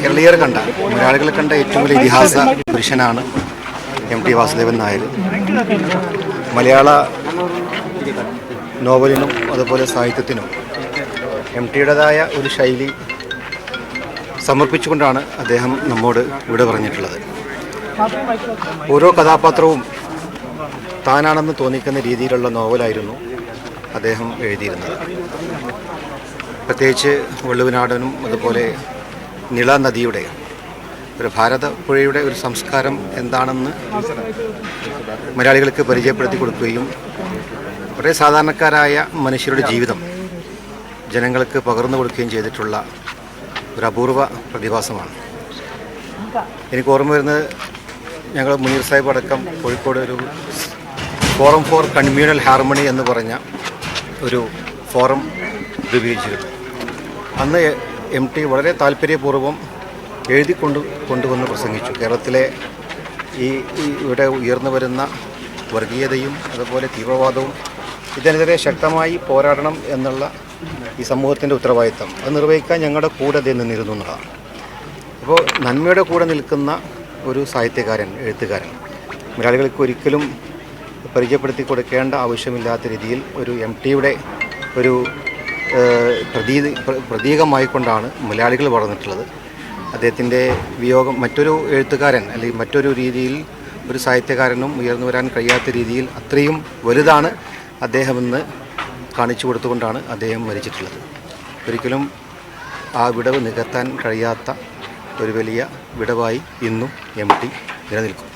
കേരളീയർ കണ്ട മലയാളികൾ കണ്ട ഏറ്റവും വലിയ ഇതിഹാസ പുരുഷനാണ് എം ടി വാസുദേവൻ നായർ. മലയാള നോവലിനും അതുപോലെ സാഹിത്യത്തിനും എം ടിയുടേതായ ഒരു ശൈലി സമർപ്പിച്ചുകൊണ്ടാണ് അദ്ദേഹം നമ്മോട് ഇവിടെ പറഞ്ഞിട്ടുള്ളത്. ഓരോ കഥാപാത്രവും താനാണെന്ന് തോന്നിക്കുന്ന രീതിയിലുള്ള നോവലായിരുന്നു അദ്ദേഹം എഴുതിയിരുന്നത്. പ്രത്യേകിച്ച് വള്ളുവിനാടനും അതുപോലെ നിള നദിയുടെ ഒരു ഭാരതപ്പുഴയുടെ ഒരു സംസ്കാരം എന്താണെന്ന് മലയാളികൾക്ക് പരിചയപ്പെടുത്തി കൊടുക്കുകയും വളരെ സാധാരണക്കാരായ മനുഷ്യരുടെ ജീവിതം ജനങ്ങൾക്ക് പകർന്നു കൊടുക്കുകയും ചെയ്തിട്ടുള്ള ഒരു അപൂർവ പ്രതിഭാസമാണ്. എനിക്ക് ഓർമ്മ വരുന്നത് ഞങ്ങൾ മുനീർ സാഹിബ് അടക്കം കോഴിക്കോട് ഒരു ഫോറം ഫോർ കൺമ്യൂണൽ ഹാർമണി എന്ന് പറഞ്ഞ ഒരു ഫോറം രൂപീകരിച്ചിരുന്നു. അന്ന് എം ടി വളരെ താല്പര്യപൂർവം എഴുതി കൊണ്ട് കൊണ്ടുവന്ന് പ്രസംഗിച്ചു. കേരളത്തിലെ ഈ ഇവിടെ ഉയർന്നു വരുന്ന വർഗീയതയും അതുപോലെ തീവ്രവാദവും ഇതിനെതിരെ ശക്തമായി പോരാടണം എന്നുള്ള ഈ സമൂഹത്തിന്റെ ഉത്തരവാദിത്തം അത് നിർവഹിക്കാൻ ഞങ്ങളുടെ കൂടെ അദ്ദേഹം നിന്നിരുന്നു എന്നതാണ് അപ്പോൾ നന്മയുടെ കൂടെ നിൽക്കുന്ന ഒരു സാഹിത്യകാരൻ എഴുത്തുകാരൻ മലയാളികൾക്ക് ഒരിക്കലും പരിചയപ്പെടുത്തി കൊടുക്കേണ്ട ആവശ്യമില്ലാത്ത രീതിയിൽ ഒരു എം ടിയുടെ ഒരു പ്രതീ പ്ര- പ്രതീകമായിക്കൊണ്ടാണ് മലയാളികൾ വളർന്നിട്ടുള്ളത്. അദ്ദേഹത്തിന്റെ വിയോഗം മറ്റൊരു എഴുത്തുകാരൻ അല്ലെങ്കിൽ മറ്റൊരു രീതിയിൽ ഒരു സാഹിത്യകാരനും ഉയർന്നു വരാൻ കഴിയാത്ത രീതിയിൽ അത്രയും വലുതാണ് അദ്ദേഹമെന്ന് കാണിച്ചു കൊടുത്തുകൊണ്ടാണ് അദ്ദേഹം മരിച്ചിട്ടുള്ളത്. ഒരിക്കലും ആ വിടവ് നികത്താൻ കഴിയാത്ത ഒരു വലിയ വിടവായി ഇന്നും എം ടി നിലനിൽക്കും.